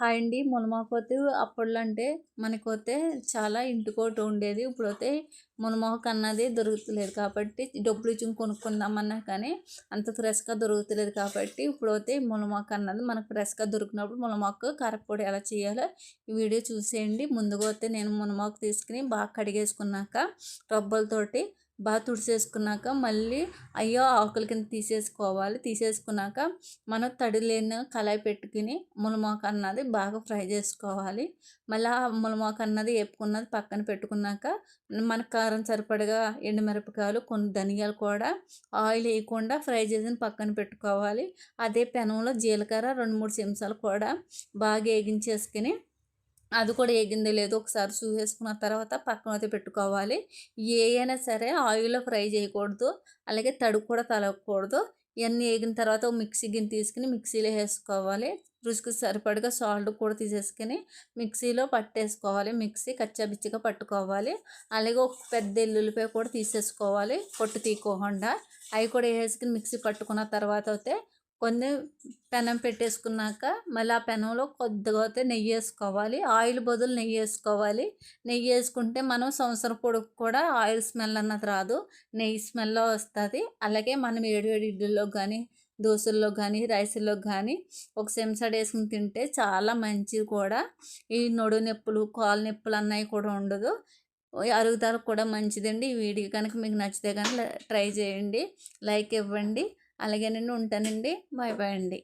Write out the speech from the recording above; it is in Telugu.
హాయ్ అండి మునమాకైతే అప్పట్లో అంటే మనకైతే చాలా ఇంటికోటి ఉండేది ఇప్పుడైతే మునమాకు అన్నది దొరుకుతలేదు కాబట్టి డబ్బులు ఇచ్చి కొనుక్కుందామన్నా కానీ అంత ఫ్రెష్గా దొరుకుతలేదు కాబట్టి ఇప్పుడైతే మునమాకు అన్నది మనకు ఫ్రెష్గా దొరికినప్పుడు మునమాకు కారపొడి ఎలా చేయాలో ఈ వీడియో చూసేయండి. ముందుగా అయితే నేను మునమాకు తీసుకుని బాగా కడిగేసుకున్నాక రబ్బలతోటి బాగా తుడిచేసుకున్నాక మళ్ళీ అయ్యో ఆకుల కింద తీసేసుకోవాలి. తీసేసుకున్నాక మనం తడి లేని కళాయి పెట్టుకుని మునమాకు అన్నది బాగా ఫ్రై చేసుకోవాలి. మళ్ళీ ఆ మునమాకు అన్నది వేపుకున్నది పక్కన పెట్టుకున్నాక మన కారం సరిపడగా ఎండుమిరపకాయలు కొన్ని ధనియాలు కూడా ఆయిల్ వేయకుండా ఫ్రై చేసి పక్కన పెట్టుకోవాలి. అదే పెనంలో జీలకర్ర రెండు మూడు చెంచాలు కూడా బాగా వేగించేసుకుని అది కూడా ఏగిందో లేదో. ఒకసారి చూసేసుకున్న తర్వాత పక్కన అయితే పెట్టుకోవాలి. ఏ అయినా సరే ఆయిల్లో ఫ్రై చేయకూడదు. అలాగే తడుగు కూడా తలగకూడదు ఇవన్నీ వేగిన తర్వాత మిక్సీ గిన్నె తీసుకుని మిక్సీలో వేసుకోవాలి. రుచికి సరిపడగా సాల్ట్ కూడా తీసేసుకుని మిక్సీలో పట్టేసుకోవాలి. మిక్సీ కచ్చాబిచ్చిగా పట్టుకోవాలి. అలాగే ఒక పెద్ద ఎల్లుల్లిపాయ కూడా తీసేసుకోవాలి. పొట్టు తీయకోకుండా అవి కూడా వేసుకుని మిక్సీ పట్టుకున్న తర్వాత అయితే కొన్ని పెనం పెట్టేసుకున్నాక మళ్ళీ ఆ పెనంలో కొద్దిగా అయితే నెయ్యి వేసుకోవాలి. ఆయిల్ బదులు నెయ్యి వేసుకోవాలి. నెయ్యి వేసుకుంటే మనం సంవత్సరం పొడుగు కూడా ఆయిల్ స్మెల్ అన్నది రాదు. నెయ్యి స్మెల్లో వస్తుంది. అలాగే మనం వేడి వేడి ఇడ్లీలో కానీ దోశల్లో కానీ రైస్లో కానీ ఒక చెంచాడు వేసుకుని తింటే చాలా మంచిది కూడా. ఈ నొడు నొప్పులు కాలు నొప్పులు అన్నవి కూడా ఉండదు. అరుగుదలకు కూడా మంచిదండి. ఈ వీడియో కనుక మీకు నచ్చితే కనుక ట్రై చేయండి. లైక్ ఇవ్వండి. అలాగే నేను ఉంటానండి. బాయ్ బాయ్ అండి.